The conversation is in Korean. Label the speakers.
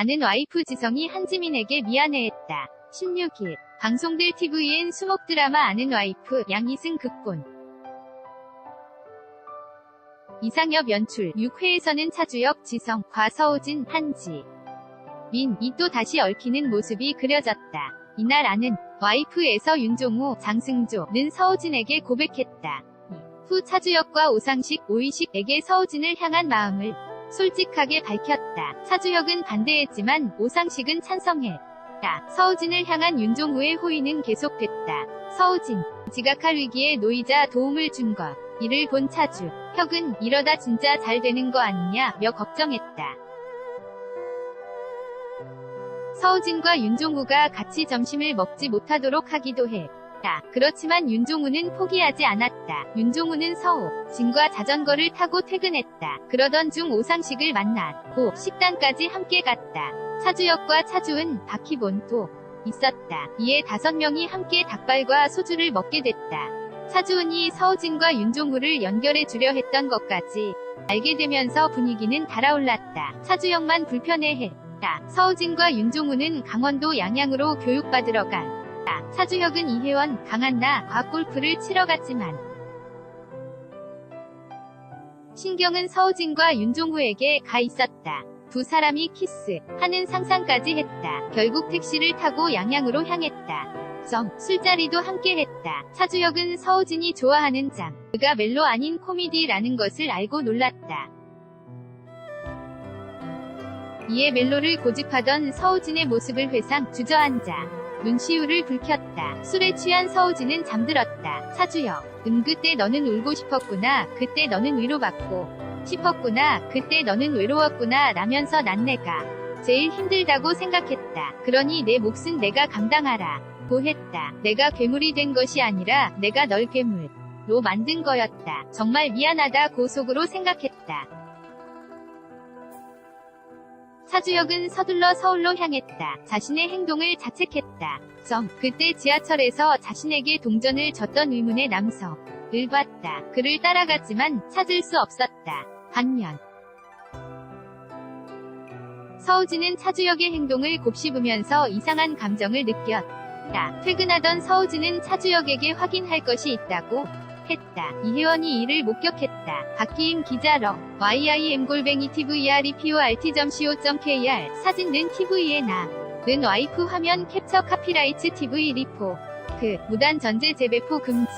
Speaker 1: 아는 와이프 지성이 한지민에게 미안해했다. 16일 방송될 TVN 수목 드라마 아는 와이프 양희승 극본 이상엽 연출 6회에서는 차주혁 지성 과서우진 한지 민 이 또 다시 얽히는 모습이 그려졌다. 이날 아는 와이프에서 윤종우 장승조는 서우진에게 고백했다. 후 차주혁과 오상식 오이식에게 서우진을 향한 마음을 솔직하게 밝혔다. 차주혁은 반대했지만 오상식은 찬성했다. 서우진을 향한 윤종우의 호의는 계속됐다. 서우진, 지각할 위기에 놓이자 도움을 준 것. 이를 본 차주, 혁은 이러다 진짜 잘 되는 거 아니냐며 걱정했다. 서우진과 윤종우가 같이 점심을 먹지 못하도록 하기도 해. 다. 그렇지만 윤종우는 포기하지 않았다. 윤종우는 서우, 진과 자전거를 타고 퇴근했다. 그러던 중 오상식을 만났고 식당까지 함께 갔다. 차주혁과 차주은 바퀴본도 있었다. 이에 다섯 명이 함께 닭발과 소주를 먹게 됐다. 차주은이 서우진과 윤종우를 연결해 주려 했던 것까지 알게 되면서 분위기는 달아올랐다. 차주혁만 불편해했다. 서우진과 윤종우는 강원도 양양으로 교육받으러 간. 차주혁은 이혜원, 강한나, 곽골프를 치러 갔지만 신경은 서우진과 윤종후에게 가 있었다. 두 사람이 키스하는 상상까지 했다. 결국 택시를 타고 양양으로 향했다. 점, 술자리도 함께 했다. 차주혁은 서우진이 좋아하는 장, 그가 멜로 아닌 코미디라는 것을 알고 놀랐다. 이에 멜로를 고집하던 서우진의 모습을 회상 주저앉아 눈시울을 붉혔다. 술에 취한 서우진은 잠들었다. 차주혁, 음 그때 너는 울고 싶었구나. 그때 너는 위로받고 싶었구나. 그때 너는 외로웠구나. 라면서 난 내가 제일 힘들다고 생각했다. 그러니 내 몫은 내가 감당하라. 고 했다. 내가 괴물이 된 것이 아니라 내가 널 괴물로 만든 거였다. 정말 미안하다 고 속으로 생각했다. 차주혁은 서둘러 서울로 향했다. 자신의 행동을 자책했다. 점. 그때 지하철에서 자신에게 동전을 줬던 의문의 남성을 봤다. 그를 따라갔지만 찾을 수 없었다. 반면 서우진은 차주혁의 행동을 곱씹으면서 이상한 감정을 느꼈다. 퇴근하던 서우진은 차주혁에게 확인할 것이 있다고 했다. 이혜원이 이를 목격했다. 박기임 기자러 yim골뱅이 tvreport.co.kr 사진는 tv에 나. 는 와이프 화면 캡처 카피라이츠 tv 리포. 그 무단 전제 재배포 금지.